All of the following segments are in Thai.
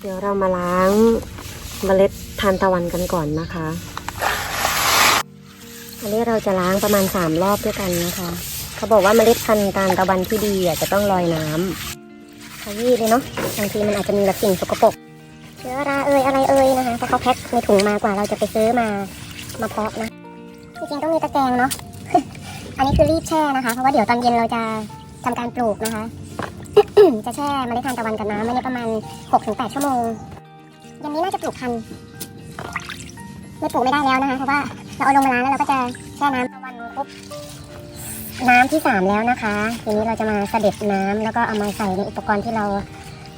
เดี๋ยวเรามาล้างเมล็ดทานตะวันกันก่อนนะคะ อันนี้เราจะล้างประมาณสามรอบด้วยกันนะคะ เขาบอกว่าเมล็ดพันธุ์ทานตะวันที่ดีอะจะต้องลอยน้ำขยี้เลยเนาะ บางทีมันอาจจะมีแบบสิ่งสกปรก เชื้อราเอ่ยอะไรเอ่ยนะคะ เพราะเขาแพ็คในถุงมากว่าเราจะไปซื้อมามาเพาะนะ จริงๆต้องมีตะแกรงเนาะ อันนี้คือรีบแช่นะคะ เพราะว่าเดี๋ยวตอนเย็นเราจะทำการปลูกนะคะ จะแช่เมล็ดทานตะวันกับน้ำไว้ในประมาณ 6-8 ชั่วโมงย็นนี้น่าจะปลูกทัน ไม่ปลูกไม่ได้แล้วนะคะเพราะว่าเราเอาลงมาล้างแล้วเราก็จะแช่น้ำตะวันครบน้ำที่สามแล้วนะคะ ทีนี้เราจะมาเสด็จน้ำแล้วก็เอามาใส่ในอุปกรณ์ที่เรา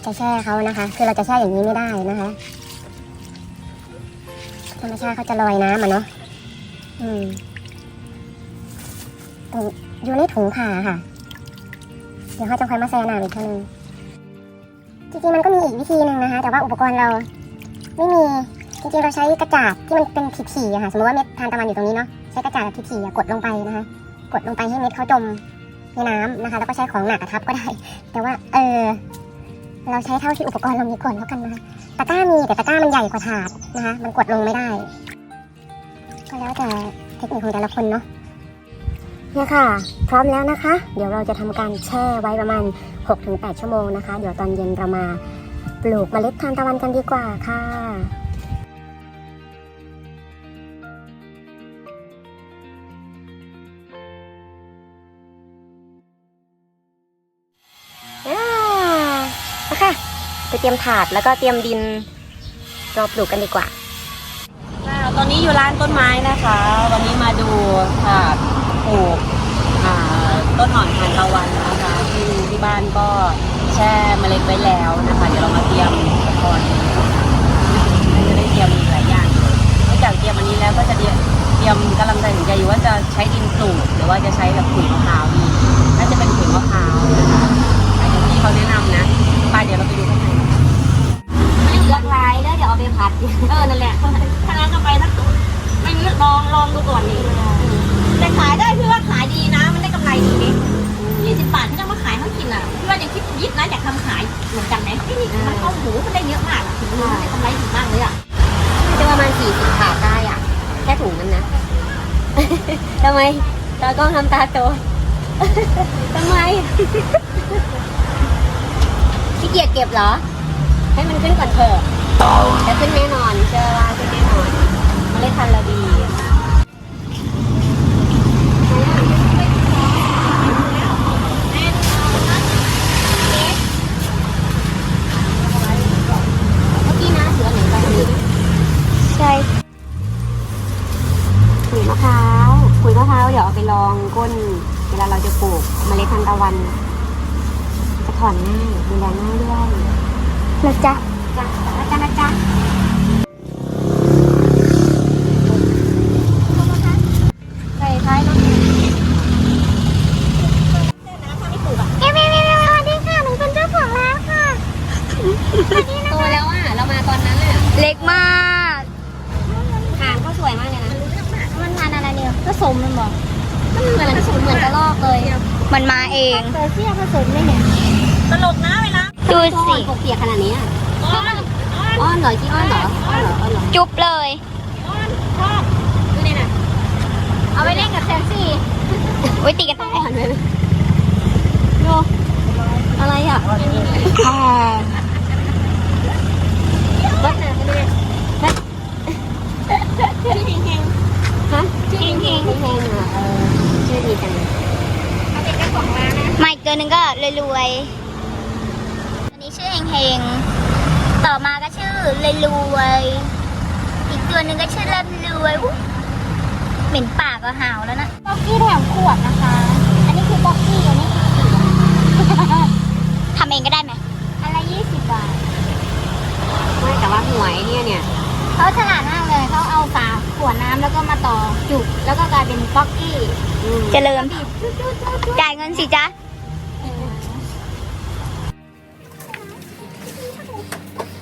จะแช่เขานะคะ คือเราจะแช่อย่างนี้ไม่ได้นะคะธรรมชาติเขาจะลอยน้ำอะเนาะอืมอยู่ในถุงผ่าค่ะ ดี๋ยวเขาจะคอยมาแช่น้ำอีกทีนึงจริงๆมันก็มีอีกวิธีหนึ่งนะคะ แต่ว่าอุปกรณ์เราไม่มีจริงๆเราใช้กระจาดที่มันเป็นถี่ๆอะค่ะสมมติว่าเม็ดทานตะวันอยู่ตรงนี้เนาะใช้กระจาดถี่ๆกดลงไปนะคะกดลงไปให้เม็ดเขาจมในน้ำนะคะ แล้วก็ใช้ของหนักอะทับก็ได้ แต่ว่าเออเราใช้เท่าที่อุปกรณ์เรามีก่อนแล้วกันนะคะตะกร้ามีแต่ตะกร้ามันใหญ่กว่าถาดนะคะ มันกดลงไม่ได้ ก็แล้วแต่เทคนิคของแต่ละคนเนาะ เนี่ยค่ะ พร้อมแล้วนะคะ เดี๋ยวเราจะทำการแช่ไว้ประมาณ 6-8 ชั่วโมงนะคะ เดี๋ยวตอนเย็นเรามาปลูกเมล็ดทานตะวันกันดีกว่าค่ะอ่าโอเคไปเตรียมถาดแล้วก็เตรียมดินรอปลูกกันดีกว่า ตอนนี้อยู่ร้านต้นไม้นะคะ วันนี้มาดูค่ะ ปลูกต้นหอนทานตะวันนะคะที่ที่บ้านก็แช่เมล็ดไว้แล้วนะคะ เดี๋ยวเรามาเตรียมอุปกรณ์จะได้เตรียมหลายอย่างนอกจากเตรียมอันนี้แล้วก็จะเตรียมเตรียมกำลังตัดสินใจอยู่ว่าจะใช้ดินปลูกหรือว่าจะใช้แบบปุ๋ยมะพร้าวดีน่าจะเป็นปุ๋ยมะพร้าวนะคะอันนี้ที่เขาแนะนำนะไปเดี๋ยวเราไปดูข้างในเลือกลายแล้วเดี๋ยวเอาไปพัดเออนั่นแหละถ้างั้นก็ไปสักไม่รู้ลองลองดูก่อนนี่ แต่ขายได้พี่ว่าขายดีนะ มันได้กำไรดีนี่ยี่สิบบาทที่จะมาขายเขากินอะพี่ว่ายังคิดยิดนะอยากทำขายเหมือนกันไหมที่นี่มันเข้าหมูมันได้เยอะมากอะถึงมันได้กำไรถึงมากเลยอะจะประมาณสี่สิบถาดได้อะ แค่ถุงนั้นนะทำไมตากล้องทำตาโตทำไมขี้เกียจเก็บเหรอ ให้มันขึ้นก่อนเถอะจะขึ้นแน่นอนเชื่อว่าขึ้นแน่นอนเมล็ดพันธุ์เราดี เมื่อกี้นะเสือหนึ่งไปนี่ใช่ขุยมะพร้าวขุยมะพร้าวเดี๋ยวเอาไปลองก้น เวลาเราจะปลูกเมล็ดทานตะวัน จะถอนง่ายดูแลง่ายด้วยนะจ๊ะจ้ะนะจ๊ะนะจ๊ะใส่ท้ายรถเอ๊ะเอ๊ะเอ๊ะเอ๊ะสวัสดีค่ะหนูเป็นเจ้าของร้านค่ะ โตแล้วอะ เรามาตอนนั้นอะ เล็กมาก หางเขาสวยมากเลยนะ มันทานอะไรเนี่ยผสมมันบอก มันเหมือนเหมือนกระรอกเลย มันมาเอง เจอเสี้ยผสมเลยเนี่ย ตลกนะเวลา ดู สิปกเปียกขนาดนี้อะอ้อนอ้อนอ้อนเหรอที่อ้อนเหรออ้อนเหรออ้อนเหรอจุ๊บเลยอ้อนชอบดูนี่นะเอาไปเล่นกับแซมซี่ไว้ตีกันได้อ้อนเลยดูอะไรอะแพงวัดหนาไปเลยฮะชื่อเฮงฮะชื่อเฮงเฮงเฮงอะเออชื่อดีจังๆเขาเป็นเจ้าของร้านนะมาอีกตัวหนึ่งก็รวยๆตัวนี้ชื่อ เฮงเฮงๆ ต่อมาก็ชื่อรวยๆอีกตัวหนึ่งก็ชื่อร่ำรวยอุ๊ยเหม็นปากก็หาวแล้วนะบ็อกกี้แถมขวดนะคะ อันนี้คือบ็อกกี้อันนี้คือทำเองก็ได้ไหมอันละยี่สิบบาทไม่แต่ว่าหวยเนี่ยเนี่ยเขาฉลาดมากเลยเขาเอาฝาขวดน้ำแล้วก็มาต่อจุกแล้วก็กลายเป็นป๊อกกี้เจริญจ่ายเงินสิจ๊ะ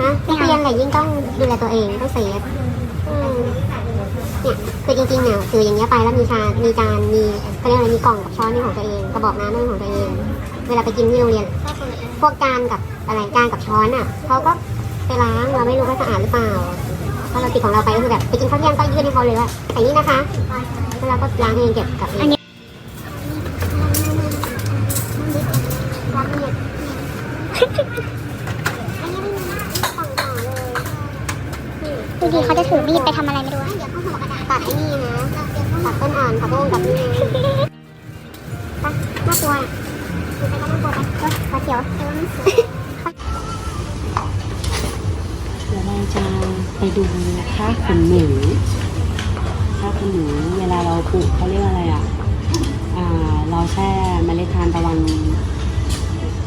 ฮะนักเรียนอะไรยิ่งต้องดูแลตัวเองต้องเซฟอืมเนี่ยคือจริงๆเนี่ยคืออย่างเงี้ยไปแล้วมีชา มีจานมีเขาเรียกอะไรมีกล่องกับช้อนเป็นของตัวเองกระบอกน้ำเป็นของตัวเอง เวลาไปกินที่โรงเรียน พวกจานกับอะไรจานกับช้อนอะเขาก็ไปล้างเราไม่รู้ว่าสะอาดหรือเปล่าถ้าเราติดของเราไปก็คือแบบไปกินข้าวเที่ยงก็ยื่นให้เขาเลยว่าใส่นี่นะคะแล้วเราก็ล้างเองเก็บกับเอง ตัดต้นอ่อนผักบุ้งกับนี่ปะน่ากลัวไปก็น่ากลัวไปเออขอเขียวเดี๋ยวเราจะไปดูค่าขนหนูค่าขนหนูเวลาเราปลูกเขาเรียกว่าอะไรอะอ่าเราแช่เมล็ดทานตะวัน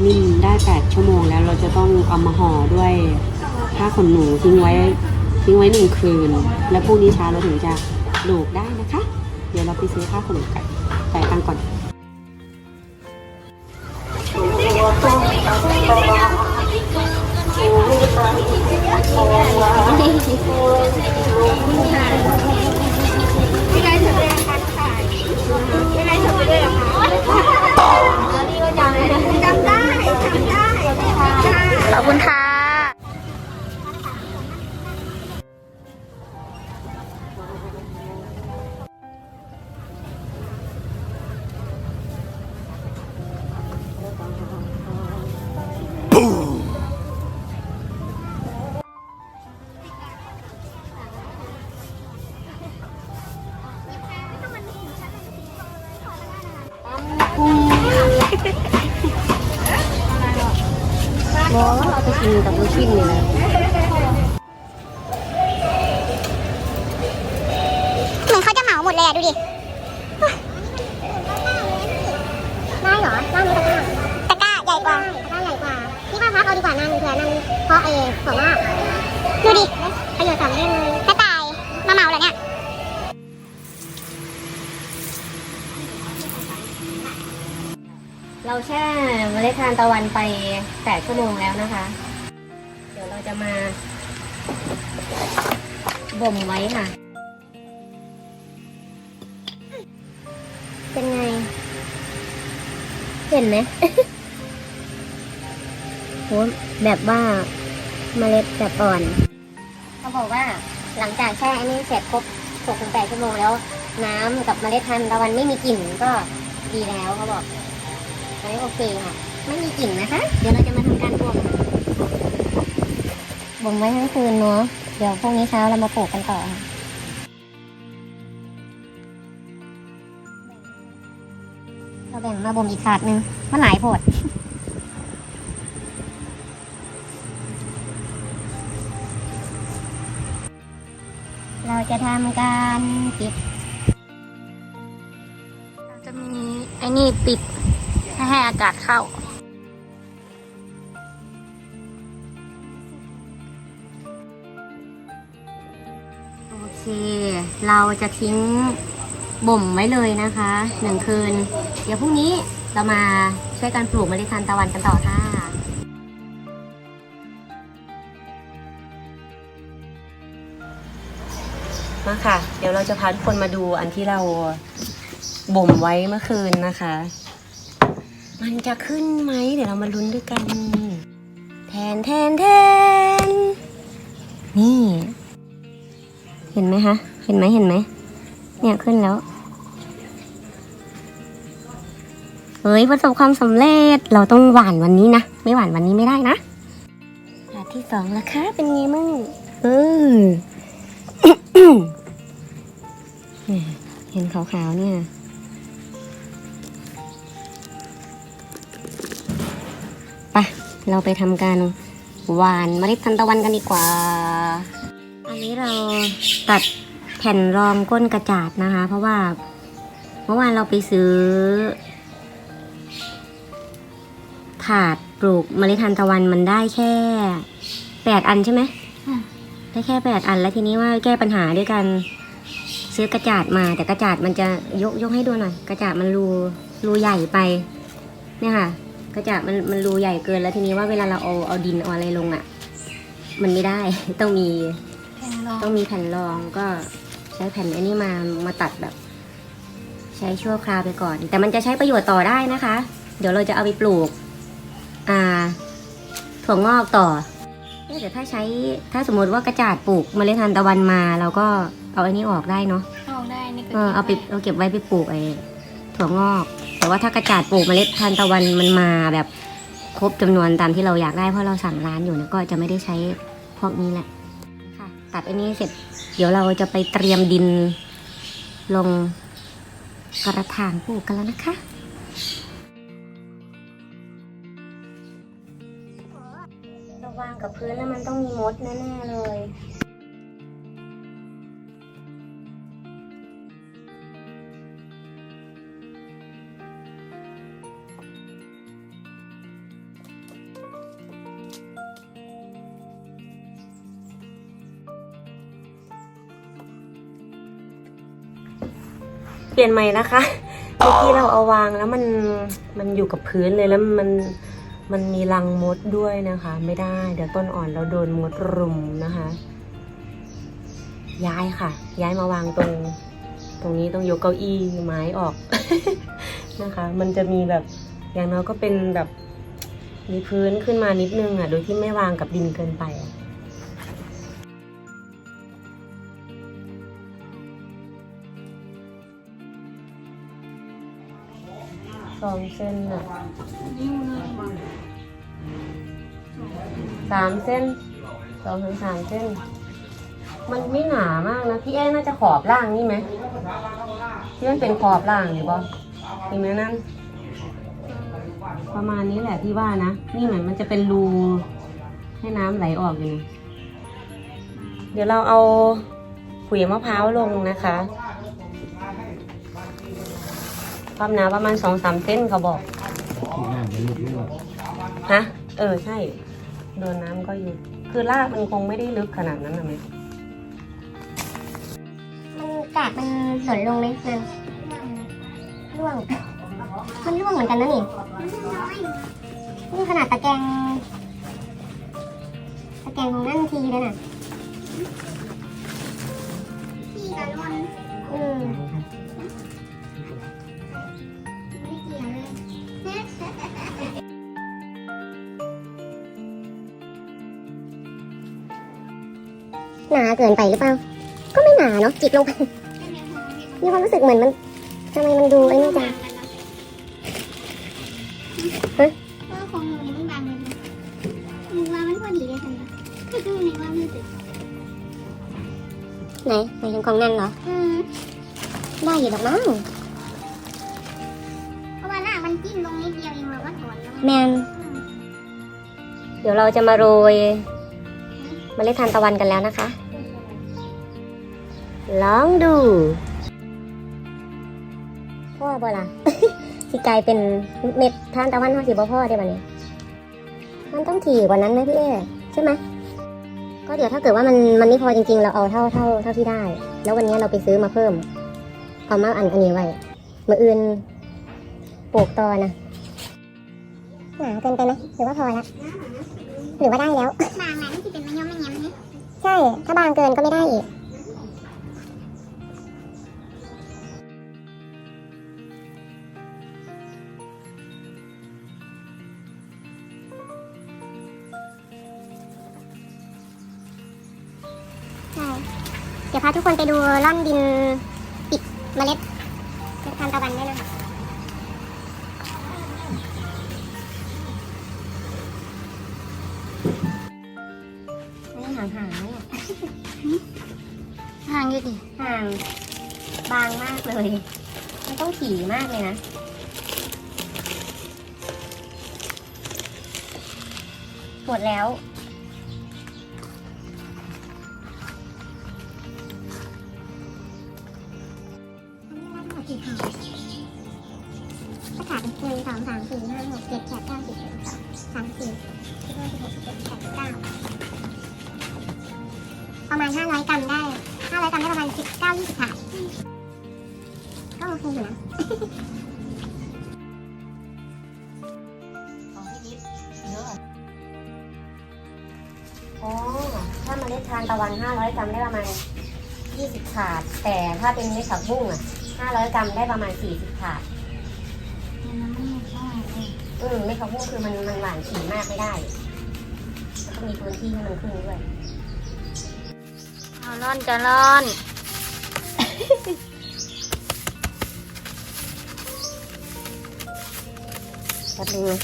นิ่มได้ 8 ชั่วโมงแล้วเราจะต้องเอามาห่อด้วยผ้าขนหนูทิ้งไว้ทิ้งไว้หนึ่งคืน แล้วพรุ่งนี้เช้าเราถึงจะปลูกได้นะคะ เดี๋ยวเราไปซื้อข้าขนมไก่จ่ายตังค์ก่อน เราแช่เมล็ดทานตะวันไป8ชั่วโมงแล้วนะคะ เดี๋ยวเราจะมาบ่มไว้ค่ะ เป็นไง เห็นไหมโหแบบว่าเมล็ดแบบอ่อน เขาบอกว่าหลังจากแช่อันนี้เสร็จครบ6-8ชั่วโมงแล้ว น้ำกับเมล็ดทานตะวันไม่มีกลิ่นก็ดีแล้วเขาบอก โอเคค่ะ ไม่มีกลิ่นนะคะ เดี๋ยวเราจะมาทำการบ่มบ่มไว้ทั้งคืนเนาะ เดี๋ยวพรุ่งนี้เช้าเรามาปลูกกันต่อค่ะเราแบ่งมาบ่มอีกถาดหนึ่งมันหลายโพดเราจะทำการปิดจะมีไอ้นี่ปิด ให้อากาศเข้า โอเค เราจะทิ้งบ่มไว้เลยนะคะหนึ่งคืน เดี๋ยวพรุ่งนี้เรามาช่วยกันปลูกเมล็ดทานตะวันกันต่อค่ะมาค่ะ เดี๋ยวเราจะพาทุกคนมาดูอันที่เราบ่มไว้เมื่อคืนนะคะ มันจะขึ้นไหม เดี๋ยวเรามาลุ้นด้วยกัน แทนแทนแทน นี่ เห็นไหมคะ เห็นไหมเห็นไหม เนี่ยขึ้นแล้ว เฮ้ยประสบความสำเร็จ เราต้องหวานวันนี้นะ ไม่หวานวันนี้ไม่ได้นะถาดที่สองแล้วคะ เป็นไงมั่งเออเนี่ยเห็นขาวๆเนี่ย เราไปทำการหวานเมล็ดทานตะวันกันดีกว่า อันนี้เราตัดแผ่นรองก้นกระจาดนะคะ เพราะว่าเมื่อวานเราไปซื้อ ถาดปลูกเมล็ดทานตะวันมันได้แค่แปดอันใช่ไหมอืมได้แค่แปดอันแล้วทีนี้ว่าแก้ปัญหาด้วยกันซื้อกระจาดมา แต่กระจาดมันจะยกยกให้ดูหน่อย กระจาดมันรูรูใหญ่ไป เนี่ยค่ะ ก็จะมันมันรูใหญ่เกินแล้วทีนี้ว่าเวลาเราเอาเอาดินเอาอะไรลงอะ่ะ มันไม่ได้ ต้องมีต้องมีแผ่นรองก็ใช้แผ่นอันนี้มามาตัดแบบ ใช้ชั่วคราวไปก่อน แต่มันจะใช้ประโยชน์ต่อได้นะคะ เดี๋ยวเราจะเอาไปปลูก อ่า ถั่วงอกต่อเนี่ยเดี๋ยวถ้าใช้ถ้าสมมติว่ากระจาดปลูกเมล็ดทานตะวันมาเราก็เอาอันนี้ออกได้เนาะออกได้นี่ก็เออเอาไปเอาเก็บไว้ไปปลูกไอ้ถั่วงอก แต่ว่าถ้ากระจาดปลูกเมล็ดทานตะวันมันมาแบบครบจำนวนตามที่เราอยากได้เพราะเราสั่งร้านอยู่เนี่ยก็จะไม่ได้ใช้พวกนี้แหละค่ะ ตัดอันนี้เสร็จ เดี๋ยวเราจะไปเตรียมดินลงกระถางปลูกกันแล้วนะคะระวางกับพื้นแล้วมันต้องมีมดแน่ๆเลย ลี่ยนใหม่นะคะเมื่อกี้เราเอาวางแล้วมันมันอยู่กับพื้นเลยแล้วมันมันมีรังมดด้วยนะคะ ไม่ได้เดี๋ยวต้นอ่อนเราโดนมดรุมนะคะ ย้ายค่ะ ย้ายมาวางตรง ตรงนี้ต้องยกเก้าอี้ไม้ออกนะคะ มันจะมีแบบอย่างน้อยก็เป็นแบบมีพื้นขึ้นมานิดนึงอะ โดยที่ไม่วางกับดินเกินไปอะ สองเส้นอะสามเส้นสองถึงสามเส้น มันไม่หนามากนะ พี่แอ้น่าจะขอบล่างนี่ไหมที่มันเป็นขอบล่างหรือยู่ปะมีไหมนั่นประมาณนี้แหละพี่ว่านะ นี่เหมือนมันจะเป็นรูให้น้ำไหลออกอยู่นะเดี๋ยวเราเอาขุยมะพร้าวลงนะคะ ความหนาประมาณสองสามเส้นเขาบอก ฮะ เออใช่ โดนน้ำก็อยู่ คือรากมันคงไม่ได้ลึกขนาดนั้นนะไหมมันกาดมันหล่นลงไหมนั่นร่วง มันร่วงเหมือนกันนะนี่นี่ขนาดตะแกรงตะแกรงของนั่นทีเลยน่ะทีกับลอนอืมไม่ เกินไปหรือเปล่า ก็ไม่หนาเนาะจิกลงไปมีความรู้สึกเหมือนมันทำไมมันดูไอ้นี่จังก็คงยังไม่บางเลยนะหนูว่ามันพอดีเลยทันทีก็คือในความรู้สึกไหนไหนของนั่นเหรออืมได้อยู่หรอกมั้งเพราะว่าหน้ามันจิ้มลงนิดเดียวเองเราก็ถอนแล้วแมนเดี๋ยวเราจะมาโรยเมล็ดทานตะวันกันแล้วนะคะ ลองดูพ่อบ่ล่ะสิกลายเป็นเม็ดทานตะวันเขาสิบ่พ่อได้ป่ะเนี่ยมันต้องถี่กว่านั้นนะพี่เอใช่ไหมก็เดี๋ยวถ้าเกิดว่ามันมันไม่พอจริงๆ เราเอาเท่าเท่าเท่าที่ได้ แล้ววันนี้เราไปซื้อมาเพิ่ม เอามาอันอันนี้ไว้มืออื่นปลูกต่อนะหนาเกินไปไหมหรือว่าพอละหรือว่าได้แล้วบางนั้นที่เป็นมะยมมะยำนี่ใช่ ถ้าบางเกินก็ไม่ได้อีก เดี๋ยวพาทุกคนไปดูร่อนดินปิดเมล็ดเมล็ดทานตะวันด้วยนะคะนี่ห่างห่างๆเนี่ยห่างอยู่ดิห่างบางมากเลยมันต้องถี่มากเลยนะหมดแล้ว โอเคนะอถ้าเมล็ดทานตะวัน 500 กรัมได้ประมาณ 20 ถาด แต่ถ้าเป็นเมล็ดผักบุ้งอะ 500 กรัมได้ประมาณ 40 ถาดอืมเมล็ดผักบุ้งคือมันมันหวานฉี่มากไม่ได้ต้องมีพื้นที่ให้มันขึ้นด้วย เอาร่อนจะร่อน แป๊บนึงนะ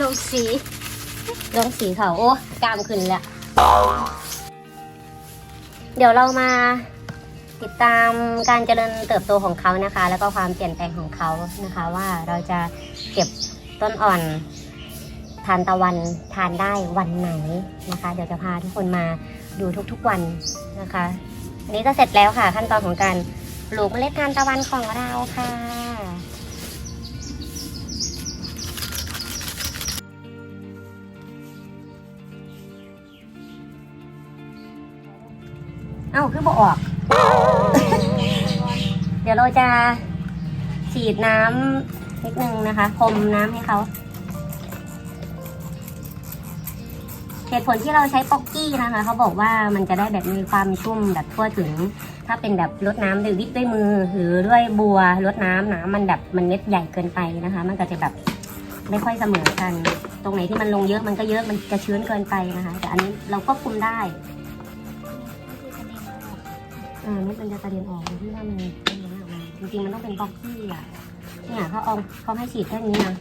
ลงสี ลงสีเขาโอ้กล้ามขึ้นแล้ว เดี๋ยวเรามาติดตามการเจริญเติบโตของเขานะคะ แล้วก็ความเปลี่ยนแปลงของเขานะคะ ว่าเราจะเก็บต้นอ่อนทานตะวันทานได้วันไหนนะคะ เดี๋ยวจะพาทุกคนมาดูทุกๆวันนะคะอันนี้ก็เสร็จแล้วค่ะ ขั้นตอนของการปลูกเมล็ดทานตะวันของเราค่ะ เอ้าคือบ่ออก เดี๋ยวเราจะฉีดน้ำนิดนึงนะคะพรมน้ำให้เขาเหตุผลที่เราใช้ป๊อกกี้นะคะเขาบอกว่ามันจะได้แบบมีความชุ่มแบบทั่วถึง ถ้าเป็นแบบรดน้ำด้วยวิทด้วยมือ หรือด้วยบัวรดน้ำน้ำมันแบบมันเม็ดใหญ่เกินไปนะคะ มันก็จะแบบไม่ค่อยเสมอกัน ตรงไหนที่มันลงเยอะมันก็เยอะมันจะชื้นเกินไปนะคะ แต่อันนี้เราควบคุมได้ ออนี่มันจะกระเด็นออกที่ว่ามันเป็นอย่างนี้ออกมาจริงๆมันต้องเป็นบล็อกกี้อะเนี่ยเขาเอาเขาให้ฉีดแค่นี้นะ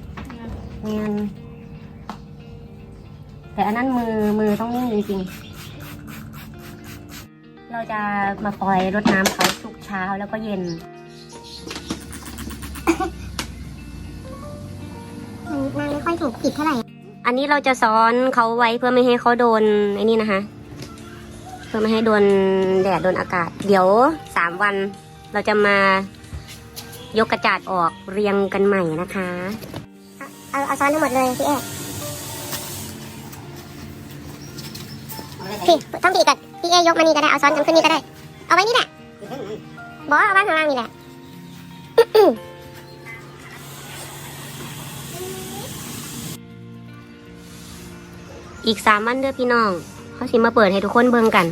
เนียนแต่อันนั้นมือมือต้องนิ่งจริงๆเราจะมาปล่อยรดน้ำเขาทุกเช้าแล้วก็เย็นมันไม่ค่อยถูกผิดเท่าไหร่ อันนี้เราจะซ้อนเขาไว้เพื่อไม่ให้เขาโดนไอ้นี่นะคะ เพื่อไม่ให้โดนแดดโดนอากาศ เดี๋ยวสามวันเราจะมายกกระจาดออกเรียงกันใหม่นะคะ เอาเอาซ้อนทั้งหมดเลยพี่เอ๊พี่ต้องพี่กับพี่เอยกมานี่ก็ได้เอาซ้อนกันขึ้นนี่ก็ได้ เอาไว้นี่แหละบอกเอาไว้ข้างล่างนี่แหละอีกสามวันเด้อพี่น้อง เขาสิมาเปิดให้ทุกคนเบิ่งกัน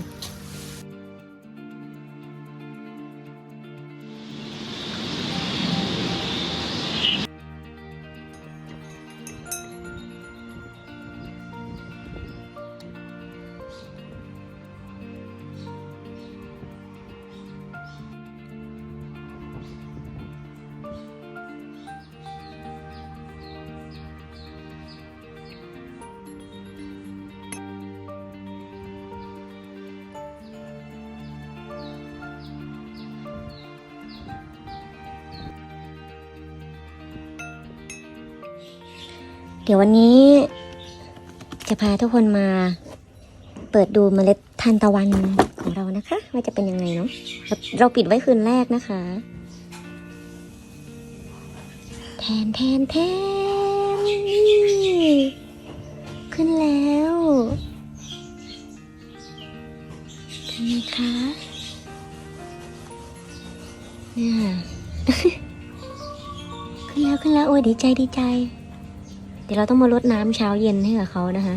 เดี๋ยววันนี้จะพาทุกคนมาเปิดดูเมล็ดทานตะวันของเรานะคะ ว่าจะเป็นยังไงเนาะเราปิดไว้คืนแรกนะคะแทนแทนแทนขึ้นแล้วเป็นไงคะเนี่ยขึ้นแล้วขึ้นแล้วโอ้ยดีใจดีใจ เดี๋ยวเราต้องมาลดน้ำเช้าเย็นให้กับเขานะคะ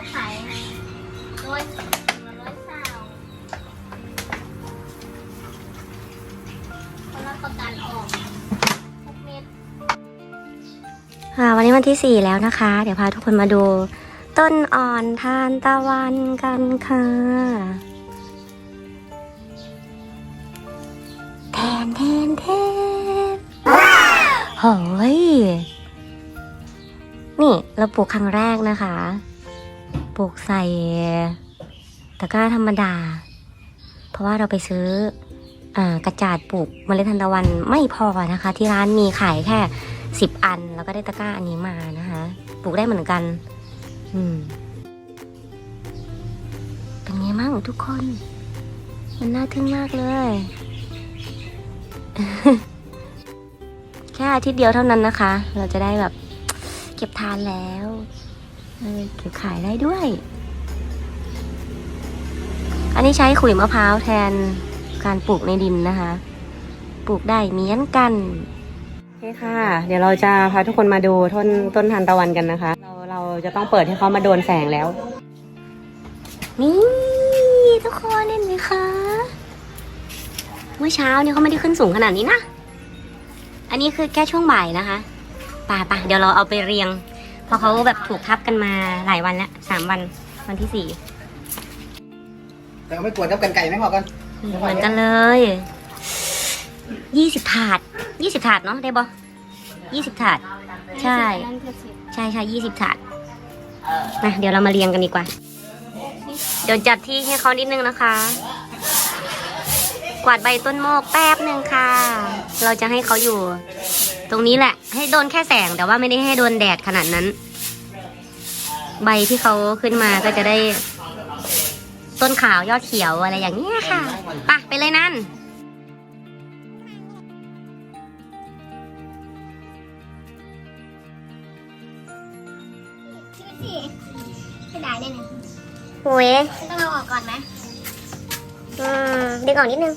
เขาขายร้อยร้อยสาวเขารับประกันออกทุกเม็ดค่ะวันนี้วันที่สี่แล้วนะคะ เดี๋ยวพาทุกคนมาดู ต้นอ่อนทานตะวันกันค่ะแทนแทนแทนโอ้ยนี่เราปลูกครั้งแรกนะคะ ลูกใส่ตะกร้าธรรมดา เพราะว่าเราไปซื้ออกระจาดปลูกเมล็ดทานตะวันไม่พอนะคะ ที่ร้านมีขายแค่สิบอัน แล้วก็ได้ตะกร้าอันนี้มานะคะ ปลูกได้เหมือนกัน อืม เป็นไงมั่งทุกคน มันน่าทึ่งมากเลย แค่อาทิตย์เดียวเท่านั้นนะคะ เราจะได้แบบ เก็บทานแล้ว เออเก็บขายได้ด้วย อันนี้ใช้ขุยมะพร้าวแทนการปลูกในดินนะคะ ปลูกได้เหมือนกันโอเคค่ะ เดี๋ยวเราจะพาทุกคนมาดูต้นต้นทานตะวันกันนะคะ เราเราจะต้องเปิดให้เขามาโดนแสงแล้ว นี่ทุกคนเห็นไหมคะ เมื่อเช้าเนี่ยเขาไม่ได้ขึ้นสูงขนาดนี้นะ อันนี้คือแค่ช่วงบ่ายนะคะป่าป่ะเดี๋ยวเราเอาไปเรียง เพราะเขาแบบถูกทับกันมาหลายวันแล้วสามวันวันที่สี่แต่ก็ไม่กลัวนับกันไก่ไหมพอกันเหมือนกันเลยยี่สิบถาดยี่สิบถาดเนาะได้บอยี่สิบถาด ใช่ ใช่ใช่ยี่สิบถาดนะเดี๋ยวเรามาเรียงกันดีกว่า เดี๋ยวจัดที่ให้เขานิดนึงนะคะ กวาดใบต้นโมกแป๊บหนึ่งค่ะ เราจะให้เขาอยู่ ตรงนี้แหละ ให้โดนแค่แสงแต่ว่าไม่ได้ให้โดนแดดขนาดนั้น ใบที่เขาขึ้นมาก็จะได้ ต้นขาวยอดเขียวอะไรอย่างเงี้ยค่ะไปะไปเลยนั่นชื่อสิเสียดายเลยเนี่ยโอ้ยต้องเอาออกก่อนไหมอืมดึงออกนิดนึง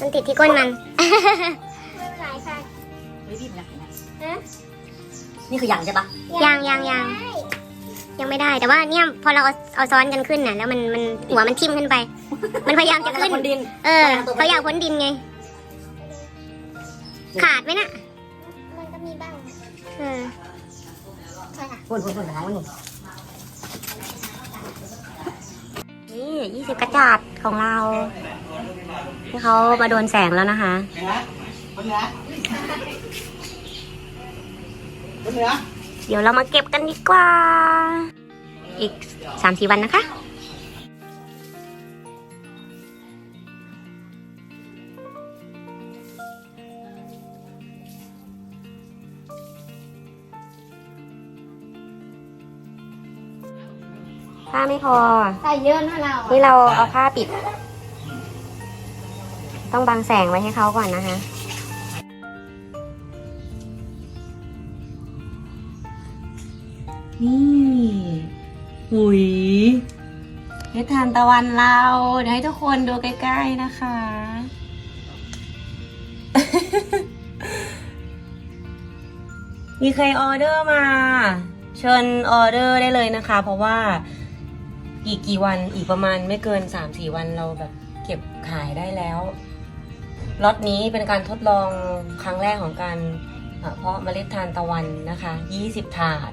มันติดที่ก้นมันไม่เป็นไรค่ะนี่คืออย่างใช่ปะยังยังยังยังไม่ได้แต่ว่าเนี่ยพอเราเอาเอาซ้อนกันขึ้นน่ะแล้วมันมันหัวมันทิ่มขึ้นไป มันพยายามจะขึ้น ดิน เออเขาอยากพ้นดินไง ขาดไหมน่ะมันก็มีบ้างเออใช่ค่ะพ่นพ่นพ่นหางมัน นี่ยี่สิบกระจาดของเราที่เขามาโดนแสงแล้วนะคะเห็นไหมคนเหนือคนเหนือเดี๋ยวเรามาเก็บกันดีกว่า อีกสามสี่วันนะคะ ไม่พอ ใส่เยอะนะเรานี่เราเอาผ้าปิด ต้องบังแสงไว้ให้เขาก่อนนะคะนี่หุยเฮ็ดทานตะวันเรา เดี๋ยวให้ทุกคนดูใกล้ๆนะคะ มีใครออเดอร์มา เชิญออเดอร์ได้เลยนะคะ เพราะว่า อีกกี่วันอีกประมาณไม่เกิน3-4วันเราแบบเก็บขายได้แล้วล็อตนี้เป็นการทดลองครั้งแรกของการเพาะเมล็ดทานตะวันนะคะ20ถาด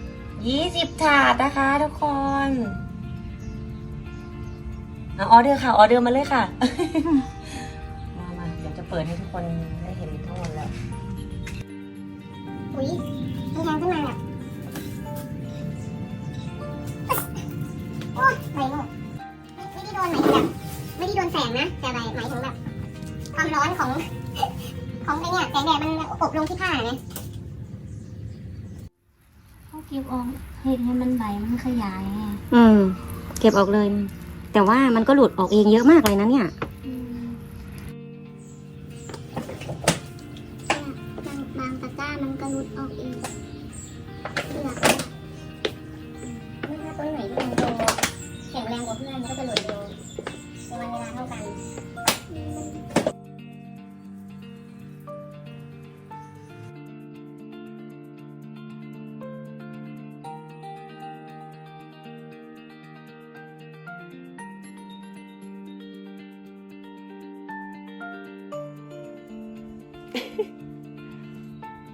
20ถาดนะคะทุกคนอออเดอร์ค่ะออเดอร์มาเลยค่ะ มามาเดี๋ยวจะเปิดให้ทุกคนได้เห็นทั้งหมดแล้วอุ้ยมันยังขึ้นมาแบบ อ้ยใบโมกไม่ได้โดนหมายถึงแบบไม่ได้โดนแสงนะ แต่หมายหมายถึงแบบความร้อนของ ของไอเนี่ยแสงแดดมันอบลงที่ผ้าไงเขาเก็บออกให้ให้มันใบมันขยายไงอืม เก็บออกเลย แต่ว่ามันก็หลุดออกเองเยอะมากเลยนะเนี่ย บางบางตะกร้ามันก็รุดออกเองเลือก แข็งแรงกว่าเพื่อนมันก็จะหลุดเองในวันเวลาเท่ากัน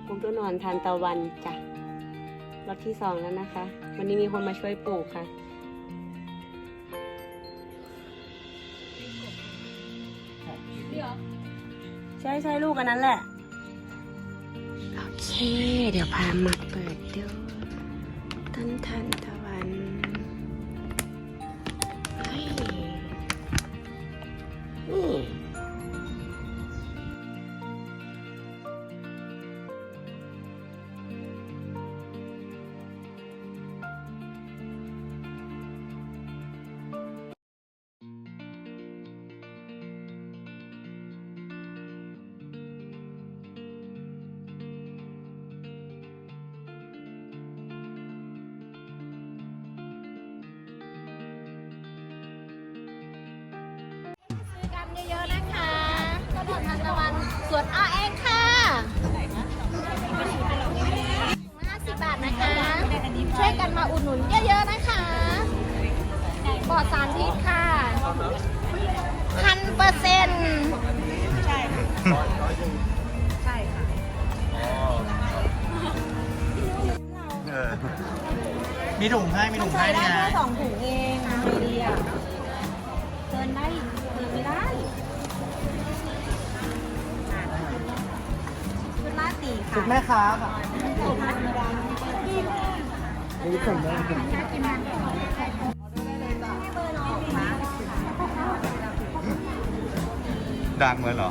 ผมต้นนอนทานตะวันจ้ะรอบที่สองแล้วนะคะ วันนี้มีคนมาช่วยปลูกค่ะ ใช่ใช่ลูกอันนั้นแหละ โอเค เดี๋ยวพามาเปิดดูต้นทานตะวันาน มาอุดหนุนเยอะๆนะคะปลอดสารพิษค่ะพันเปอร์เซ็นต์เออมีถุงให้ มีถุงให้นี่นะสองถุงเองทำไงดีอะเกินได้เกินไม่ได้ชุดละสี่ค่ะสุดแม่ค้าค่ะ ดังเหมือนเหรอ